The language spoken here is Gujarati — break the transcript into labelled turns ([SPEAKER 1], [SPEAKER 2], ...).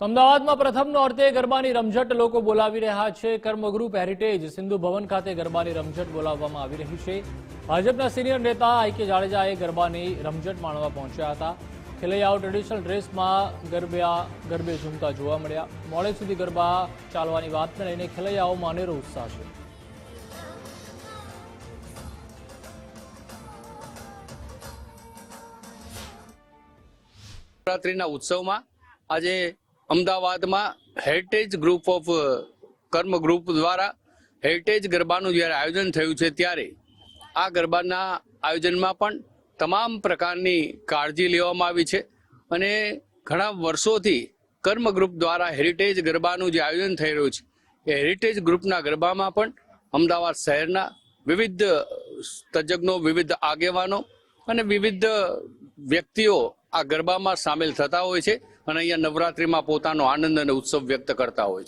[SPEAKER 1] અમદાવાદમાં પ્રથમ નોર્તે ગરબાની રમઝટ લોકો બોલાવી રહ્યા છે. કર્મગ્રુપ હેરિટેજ સિંધુ ભવન ખાતે ગરબાની રમઝટ બોલાવવામાં આવી રહી છે. ભાજપના સિનિયર નેતા આઈ કે જાડેજાએ ગરબાની રમઝટ માણવા પહોંચ્યા હતા. ખેલૈયાઓ ટ્રેડિશનલ ડ્રેસમાં ગરબા, ગરબે ઝૂમતા જોવા મળ્યા. મોડે સુધી ગરબા ચાલવાની વાતને લઈને ખેલૈયાઓ માનેરો ઉત્સાહ છે.
[SPEAKER 2] નવરાત્રિના ઉત્સવમાં આજે અમદાવાદમાં heritage group of Karma group દ્વારા હેરિટેજ ગરબાનું જ્યારે આયોજન થયું છે ત્યારે આ ગરબાના આયોજનમાં પણ તમામ પ્રકારની કાળજી લેવામાં આવી છે અને ઘણા વર્ષોથી કર્મ ગ્રુપ દ્વારા હેરિટેજ ગરબાનું જે આયોજન થઈ રહ્યું છે, એ હેરિટેજ ગ્રુપના ગરબામાં પણ અમદાવાદ શહેરના વિવિધ તજજ્ઞો, વિવિધ આગેવાનો અને વિવિધ વ્યક્તિઓ આ ગરબામાં સામેલ થતા હોય છે. અને અહીંયા નવરાત્રિમાં પોતાનો આનંદ અને ઉત્સવ વ્યક્ત કરતા હોય છે.